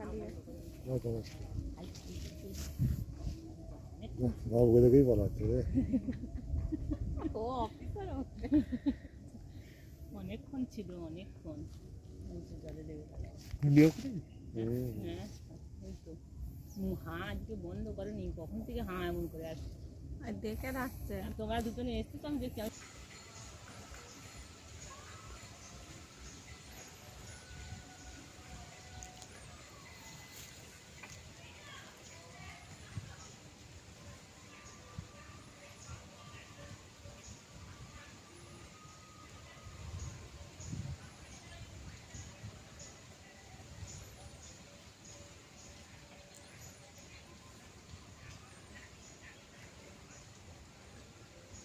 রে অনেকক্ষণ ছিল অনেকক্ষণ। জলে হুম। হ্যাঁ হাঁ আজকে বন্ধ করেনি। কখন থেকে হাঁ এমন করে আসছে? আর দেখে রাখছে। আর তোমরা দুজনে এসছো তো আমি দেখছি।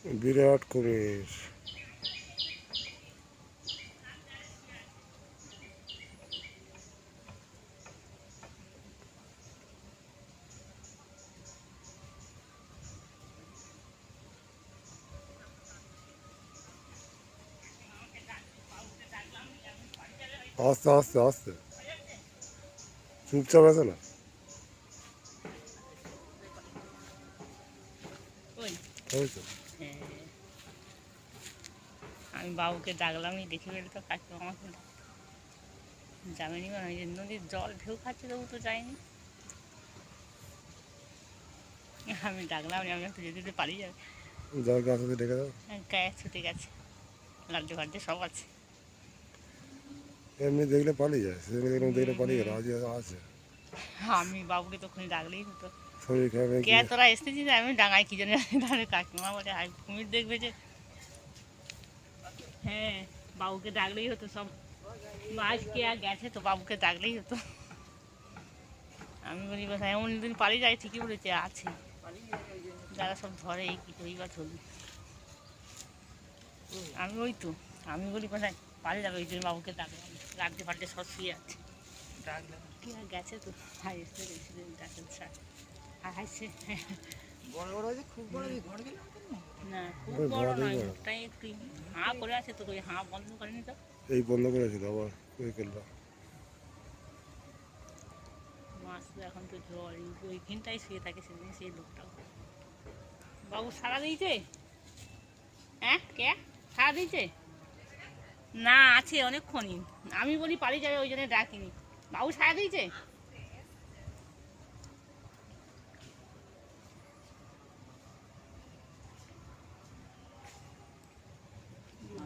বিরাট কুমির আস্তে আস্তে আস্তে। চুপচাপ আছে না? ওই। তো আমি বাবুকে ডাকলামই দেখি বলে তো কাকু আমাকে যাবেনি মানে ওই যে নদীর জল ঢেউ খাচ্ছে তবু তো যায়নি। আমি ডাকলাম আমি একটু যেতে যেতে পালিয়ে যাবে। গাছ হাতে ডেকে দাও। গায়ে ছুটে গেছে। লাড্ডু ফাড্ডু সব আছে। এমনি দেখলে পালিয়ে যায় সেদিন দেখলাম দেখলে পালিয়ে গেল আজ আছে। আমি বাবুকে তখন ডাকলেই হতো। শরীর খারাপ কে তোরা এসেছিস আমি ডাঙায় কি জানি কাকিমা বলে আই কুমির দেখবে যে হ্যাঁ বাবুকে ডাকলেই হতো সব। মাছ কে আর গেছে তো, বাবুকে ডাকলেই হতো। আমি বলি, বাস, এমন দিন পালিয়ে যায়, ঠিকই বলেছে, আছে। যারা সব ধরে, এই কি করি বা চলি। আমি ওই তো, আমি বলি কোথায় পালিয়ে যাবে। ওই জন্য বাবুকে ডাকলাম। লাড্ডে ফাড্ডে সব শুয়ে আছে। ডাকলাম কি আর গেছে তো? হাই এসে ডাকেন স্যার। হাসছে। বড় বড় খুব বড় ঘর গেলাম না ওই এই বন্ধ করেছিল আবার মাছ এখন তো জল ওইখানটাই শুয়ে থাকে সেদিন সেই লোকটাও। বাবু সারা দিয়েছে? হ্যাঁ কে? সারা দিয়েছে? না আছে অনেকক্ষণই। আমি বলি পালিয়ে যাবে ওই জন্য ডাকিনি। বাবু সারা দিয়েছে?